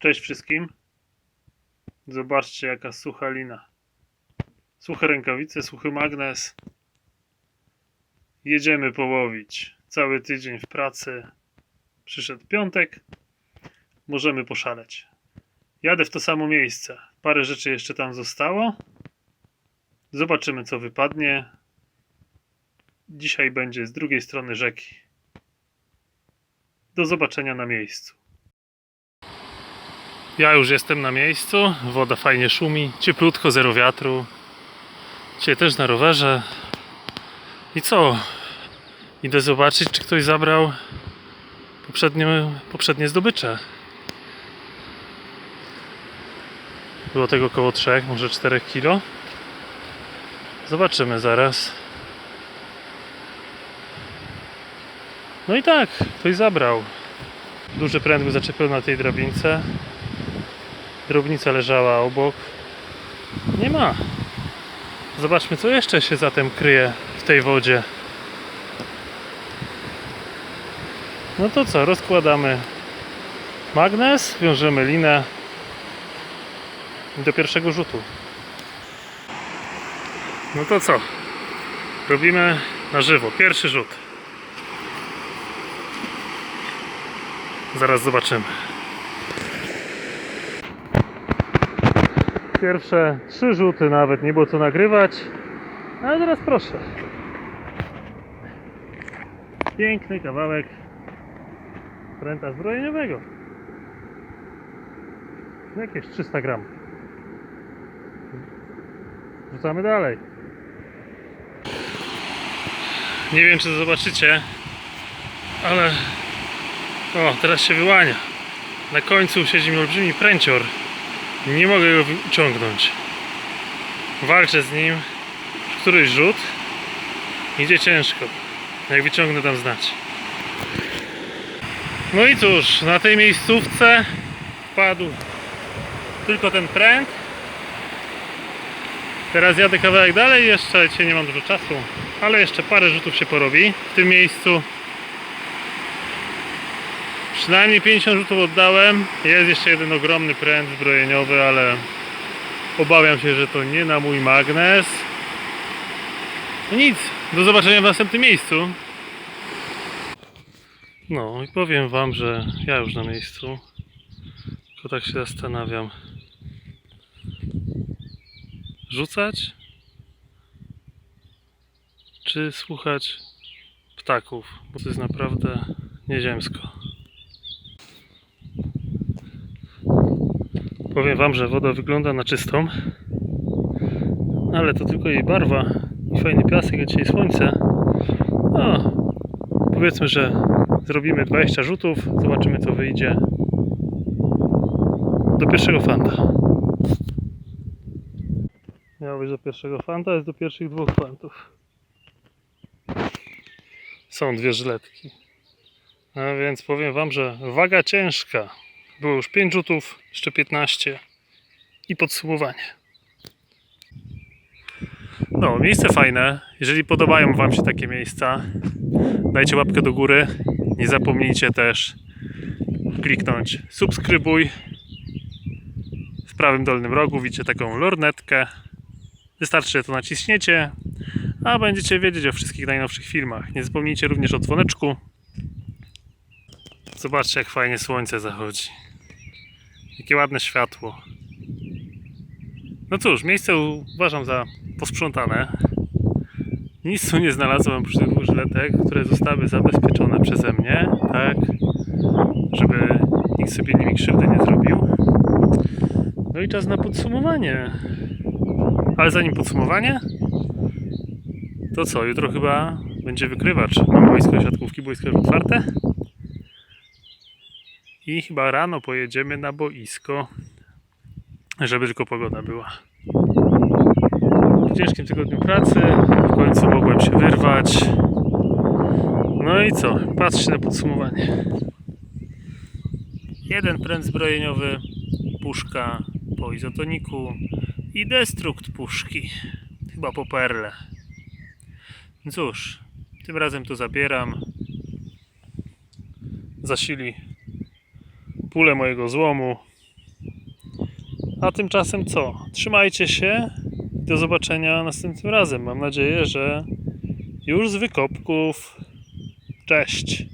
Cześć wszystkim. Zobaczcie jaka sucha lina. Suche rękawice, suchy magnes. Jedziemy połowić. Cały tydzień w pracy. Przyszedł piątek. Możemy poszaleć. Jadę w to samo miejsce. Parę rzeczy jeszcze tam zostało. Zobaczymy co wypadnie. Dzisiaj będzie z drugiej strony rzeki. Do zobaczenia na miejscu. Ja już jestem na miejscu. Woda fajnie szumi. Cieplutko, zero wiatru. Dzisiaj też na rowerze. I co? Idę zobaczyć, czy ktoś zabrał poprzednie, poprzednie zdobycze. Było tego około 3, może 4 kilo. Zobaczymy zaraz. No i tak, ktoś zabrał. Duży pręt był zaczepiony na tej drabince. Drobnica leżała obok. Nie ma. Zobaczmy, co jeszcze się zatem kryje w tej wodzie. No to co, rozkładamy magnes, wiążemy linę do pierwszego rzutu. No to co? Robimy na żywo. Pierwszy rzut. Zaraz zobaczymy. Pierwsze trzy rzuty nawet nie było co nagrywać. Ale teraz proszę. Piękny kawałek pręta zbrojeniowego. Jakieś 300 gram. Rzucamy dalej. Nie wiem czy zobaczycie, ale o, teraz się wyłania. Na końcu siedzi mi olbrzymi pręcior. Nie mogę go wyciągnąć. Walczę z nim. Któryś rzut. Idzie ciężko. Jak wyciągnę dam znać. No i cóż, na tej miejscówce wpadł tylko ten pręt. Teraz jadę kawałek dalej, jeszcze nie mam dużo czasu, ale jeszcze parę rzutów się porobi w tym miejscu. Przynajmniej 50 rzutów oddałem. Jest jeszcze jeden ogromny pręt zbrojeniowy, ale obawiam się, że to nie na mój magnes. No nic, do zobaczenia w następnym miejscu. No i powiem wam, że ja już na miejscu. Tylko tak się zastanawiam. Rzucać? Czy słuchać ptaków? Bo to jest naprawdę nieziemsko. Powiem wam, że woda wygląda na czystą. Ale to tylko jej barwa i fajny piasek, a dzisiaj słońce. No, powiedzmy, że zrobimy 20 rzutów, zobaczymy co wyjdzie. Do pierwszego fanta. Miało być do pierwszego fanta, jest do pierwszych dwóch fantów. Są dwie żyletki. A więc powiem wam, że waga ciężka. Było już 5 rzutów, jeszcze 15 i podsumowanie. No, miejsce fajne. Jeżeli podobają Wam się takie miejsca, dajcie łapkę do góry. Nie zapomnijcie też kliknąć subskrybuj. W prawym dolnym rogu widzicie taką lornetkę. Wystarczy, że to naciśniecie, a będziecie wiedzieć o wszystkich najnowszych filmach. Nie zapomnijcie również o dzwoneczku. Zobaczcie, jak fajnie słońce zachodzi. Jakie ładne światło. No cóż, miejsce uważam za posprzątane. Nic tu nie znalazłem oprócz tych żyletek, które zostały zabezpieczone przeze mnie, tak, żeby nikt sobie nimi krzywdy nie zrobił. No i czas na podsumowanie. Ale zanim podsumowanie, to co, jutro chyba będzie wykrywacz. Mam boisko siatkówki, boisko otwarte. I chyba rano pojedziemy na boisko, żeby tylko pogoda była. Po ciężkim tygodniu pracy w końcu mogłem się wyrwać. No i co? Patrzcie na podsumowanie. Jeden pręt zbrojeniowy, puszka po izotoniku i destrukt puszki. Chyba po perle. Cóż, tym razem to zabieram. Zasili bóle mojego złomu. A tymczasem co? Trzymajcie się i do zobaczenia następnym razem. Mam nadzieję, że już z wykopków. Cześć!